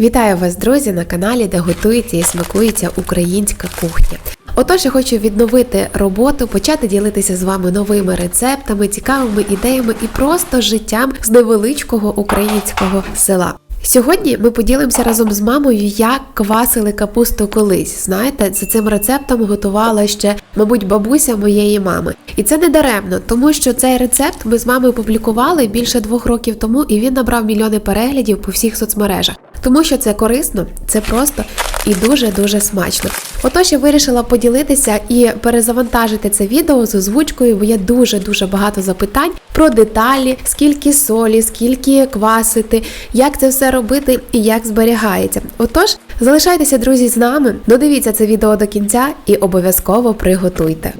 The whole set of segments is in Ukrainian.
Вітаю вас, друзі, на каналі, де готується і смакується українська кухня. Отож, я хочу відновити роботу, почати ділитися з вами новими рецептами, цікавими ідеями і просто життям з невеличкого українського села. Сьогодні ми поділимося разом з мамою, як квасили капусту колись. Знаєте, за цим рецептом готувала ще, мабуть, бабуся моєї мами. І це не даремно, тому що цей рецепт ми з мамою публікували більше двох років тому, і він набрав мільйони переглядів по всіх соцмережах. Тому що це корисно, це просто і дуже-дуже смачно. Отож, я вирішила поділитися і перезавантажити це відео з озвучкою, бо є дуже-дуже багато запитань про деталі, скільки солі, скільки квасити, як це все робити і як зберігається. Отож, залишайтеся, друзі, з нами, додивіться це відео до кінця і обов'язково приготуйте.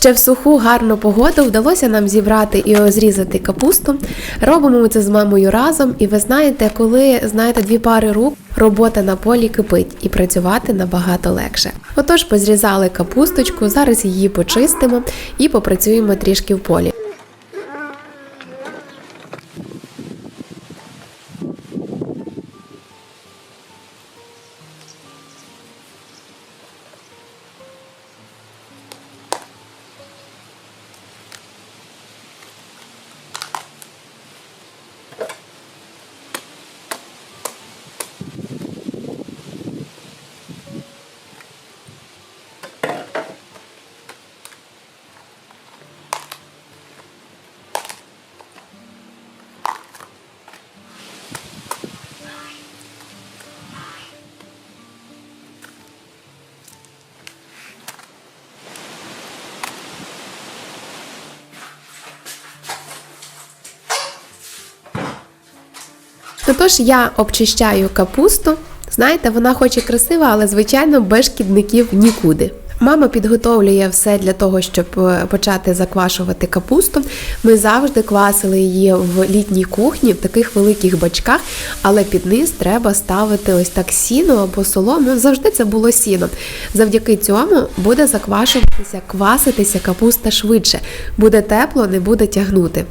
Ще в суху гарну погоду вдалося нам зібрати і розрізати капусту. Робимо ми це з мамою разом, і ви знаєте, коли знаєте дві пари рук, робота на полі кипить і працювати набагато легше. Отож, позрізали капусточку, зараз її почистимо і попрацюємо трішки в полі. Отож, я обчищаю капусту. Знаєте, вона хоч і красива, але звичайно без шкідників нікуди. Мама підготовлює все для того, щоб е, почати заквашувати капусту. Ми завжди квасили її в літній кухні в таких великих бачках, але під низ треба ставити ось так сіно або солому. Завжди це було сіно. Завдяки цьому буде заквашуватися, кваситися капуста швидше. Буде тепло, не буде тягнути.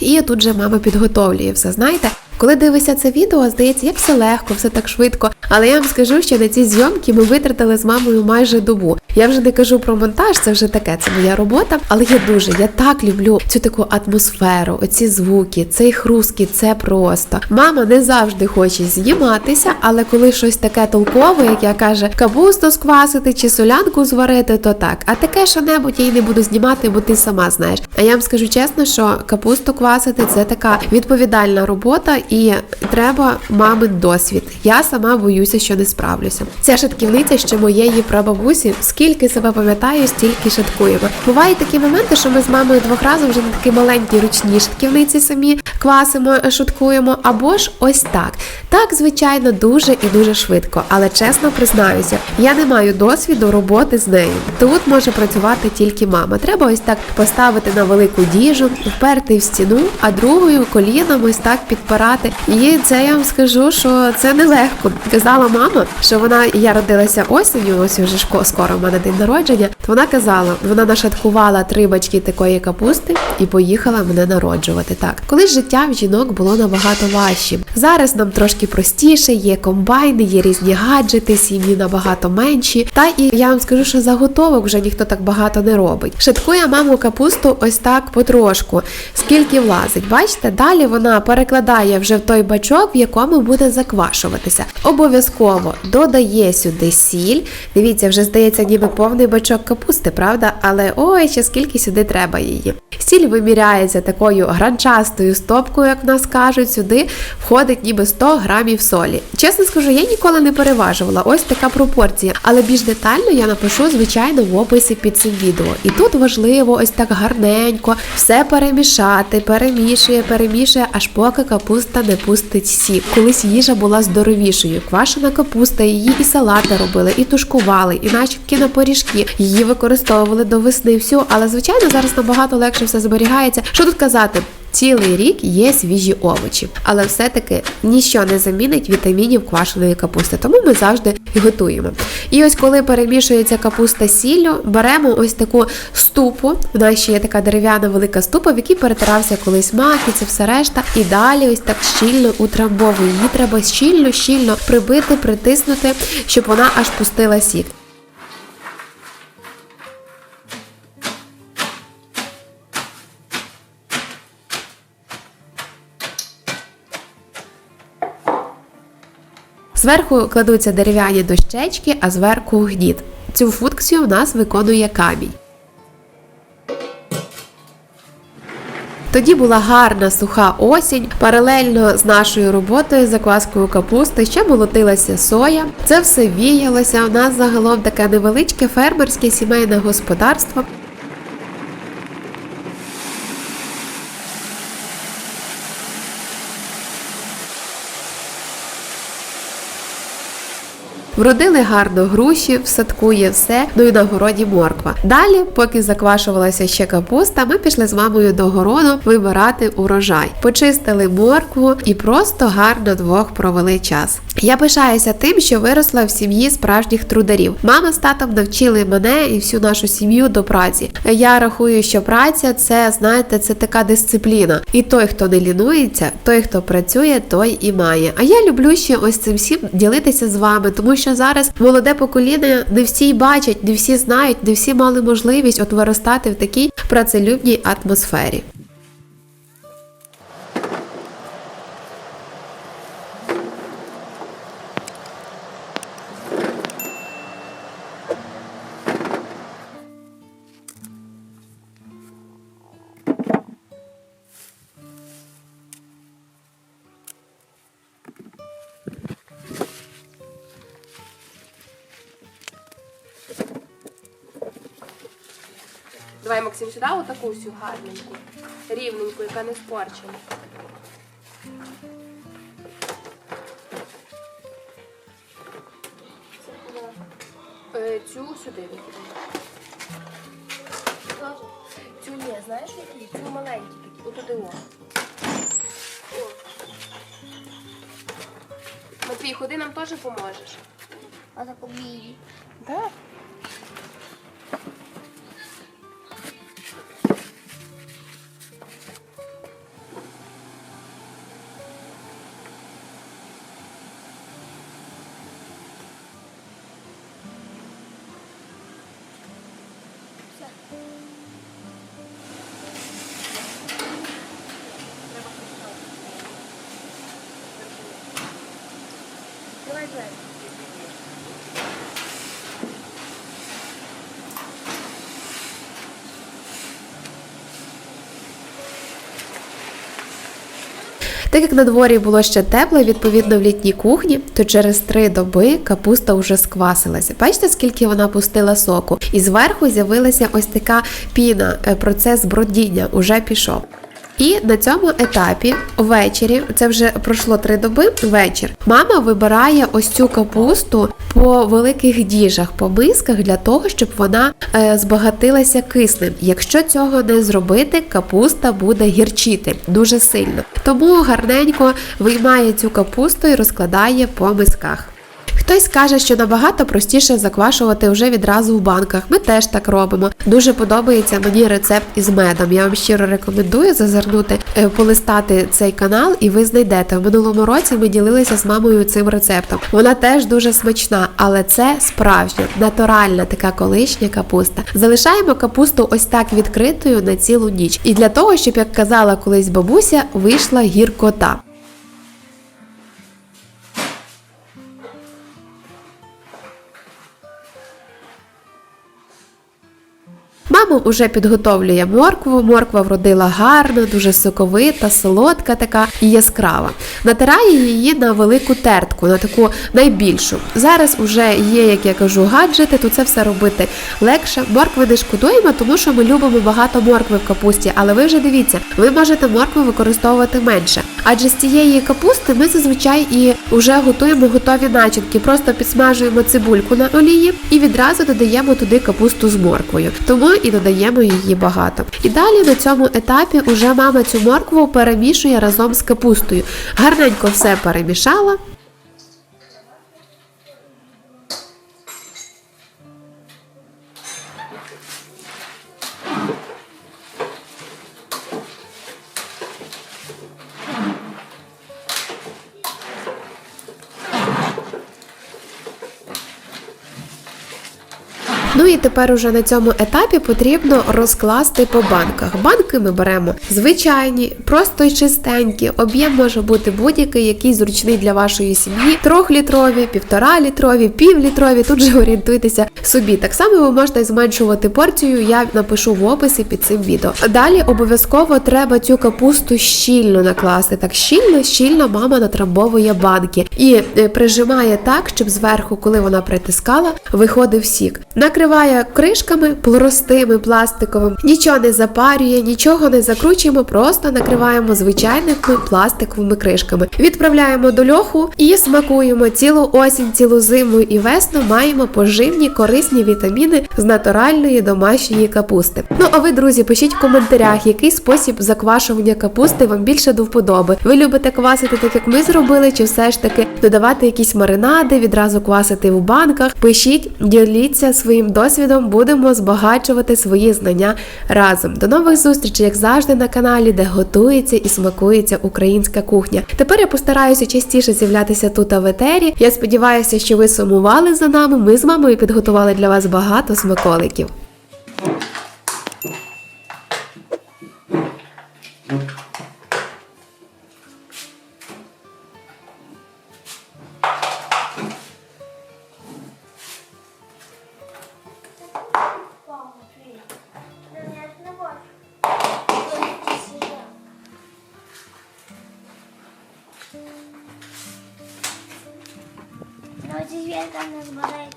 І тут же мама підготовлює все. Знаєте, коли дивишся це відео, здається, як все легко, все так швидко. Але я вам скажу, що на ці зйомки ми витратили з мамою майже добу. Я вже не кажу про монтаж, це вже таке, це моя робота. Але я дуже, я так люблю цю таку атмосферу, оці звуки, цей хрускіт, це просто. Мама не завжди хоче зніматися, але коли щось таке толкове, як я каже, капусту сквасити чи солянку зварити, то так. А таке що небудь я й не буду знімати, бо ти сама знаєш. А я вам скажу чесно, що капусту квасити це така відповідальна робота і треба мами досвід. Я сама боюся, що не справлюся. Ця шатківниця ще моєї прабабусі. Скільки себе пам'ятаю, стільки шаткуємо. Бувають такі моменти, що ми з мамою двох разом вже на такі маленькі ручні шатківниці самі квасимо, шуткуємо, або ж ось так. Так, звичайно, дуже і дуже швидко, але чесно признаюся, я не маю досвіду роботи з нею. Тут може працювати тільки мама. Треба ось так поставити на велику діжу, вперти в стіну, а другою коліном ось так підпирати. І це я вам скажу, що це нелегко. Казала мама, що вона я родилася осінню, ось вже скоро в день народження. То вона казала, вона нашаткувала три бачки такої капусти і поїхала мене народжувати. Так, колись життя в жінок було набагато важчим. Зараз нам трошки простіше, є комбайни, є різні гаджети, сім'ї набагато менші. Та і я вам скажу, що заготовок вже ніхто так багато не робить. Шаткує маму капусту ось так потрошку, скільки влазить. Бачите, далі вона перекладає вже в той бачок, в якому буде заквашуватися. Обов'язково додає сюди сіль. Дивіться, вже здається, ніби повний бачок капусти, правда? Але ой, ще скільки сюди треба її. Сіль виміряється такою гранчастою стопкою як в нас кажуть, сюди входить ніби 100 грамів солі. Чесно скажу, я ніколи не переважувала. Ось така пропорція. Але більш детально я напишу, звичайно, в описі під цим відео. І тут важливо ось так гарненько все перемішати, перемішує, перемішує, аж поки капуста не пустить сік. Колись їжа була здоровішою. Квашена капуста, її і салати робили, і тушкували, і начинки на поріжки. Її використовували до весни всю, але звичайно зараз набагато легше все зберігається. Що тут казати? Цілий рік є свіжі овочі, але все-таки ніщо не замінить вітамінів квашеної капусти, тому ми завжди готуємо. І ось коли перемішується капуста сіллю, беремо ось таку ступу. У нас ще є така дерев'яна велика ступа, в якій перетирався колись мак і це все решта. І далі ось так щільно утрамбовую. Її треба щільно, щільно прибити, притиснути, щоб вона аж пустила сік. Зверху кладуться дерев'яні дощечки, а зверху гніт. Цю функцію в нас виконує камінь. Тоді була гарна суха осінь. Паралельно з нашою роботою закваскою капусти ще молотилася соя. Це все віялося. У нас загалом таке невеличке фермерське сімейне господарство. Вродили гарно груші, в садку є все, ну і на городі морква. Далі, поки заквашувалася ще капуста, ми пішли з мамою до городу вибирати урожай. Почистили моркву і просто гарно двох провели час. Я пишаюся тим, що виросла в сім'ї справжніх трударів. Мама з татом навчили мене і всю нашу сім'ю до праці. Я рахую, що праця це, знаєте, це така дисципліна. І той, хто не лінується, той, хто працює, той і має. А я люблю ще ось цим всім ділитися з вами, тому що зараз молоде покоління не всі бачать, не всі знають, не всі мали можливість от виростати в такій працелюбній атмосфері. Давай, Максим, сюди отаку всю гарненьку, рівненьку, яка не спорчена. Е, Цю сюди викидаємо. Цю ні, знаєш які? Цю маленькі такі, отуди о. Матвій, ходи нам теж поможеш. А так обій. Так. Давай, давай. Так як на дворі було ще тепло, відповідно в літній кухні, то через три доби капуста вже сквасилася. Бачите, скільки вона пустила соку? І зверху з'явилася ось така піна, е, процес бродіння уже пішов. І на цьому етапі ввечері, це вже пройшло три доби. Вечір мама вибирає ось цю капусту по великих діжах, по мисках для того, щоб вона е, збагатилася киснем. Якщо цього не зробити, капуста буде гірчити дуже сильно. Тому гарненько виймає цю капусту і розкладає по мисках. Хтось каже, що набагато простіше заквашувати вже відразу в банках. Ми теж так робимо. Дуже подобається мені рецепт із медом. Я вам щиро рекомендую зазирнути, е, полистати цей канал, і ви знайдете. В минулому році ми ділилися з мамою цим рецептом. Вона теж дуже смачна, але це справжня, натуральна така колишня капуста. Залишаємо капусту ось так відкритою на цілу ніч. І для того, щоб як казала колись бабуся, вийшла гіркота. Мама вже підготовлює моркву. Морква вродила гарно, дуже соковита, солодка така і яскрава. Натирає її на велику тертку, на таку найбільшу. Зараз вже є, як я кажу, гаджети, то це все робити легше. Моркви не шкодуємо, тому що ми любимо багато моркви в капусті. Але ви вже дивіться, ви можете моркву використовувати менше. Адже з цієї капусти ми зазвичай і вже готуємо готові начинки. Просто підсмажуємо цибульку на олії і відразу додаємо туди капусту з морквою. Тому і додаємо її багато. І далі на цьому етапі уже мама цю моркву перемішує разом з капустою. Гарненько все перемішала. Ну і тепер уже на цьому етапі потрібно розкласти по банках. Банки ми беремо звичайні, просто й чистенькі. Об'єм може бути будь-який, який зручний для вашої сім'ї. Трьохлітрові, півторалітрові, півлітрові. Тут же орієнтуйтеся собі. Так само ви можете зменшувати порцію. Я напишу в описі під цим відео. Далі обов'язково треба цю капусту щільно накласти. Так щільно, щільно мама натрамбовує банки і е, прижимає так, щоб зверху, коли вона притискала, виходив сік. Накриває кришками простими пластиковим, нічого не запарює, нічого не закручуємо, просто накриваємо звичайними пластиковими кришками. Відправляємо до льоху і смакуємо цілу осінь, цілу зиму і весну. Маємо поживні корисні вітаміни з натуральної домашньої капусти. Ну а ви, друзі, пишіть в коментарях, який спосіб заквашування капусти вам більше до вподоби. Ви любите квасити так, як ми зробили, чи все ж таки додавати якісь маринади, відразу квасити в банках. Пишіть, діліться своїм досвідом, будемо збагачувати свої знання разом. До нових зустрічей, як завжди, на каналі, де готується і смакується українська кухня. Тепер я постараюся частіше з'являтися тут в етері. Я сподіваюся, що ви сумували за нами. Ми з мамою підготували для вас багато смаколиків. Ці звірка не.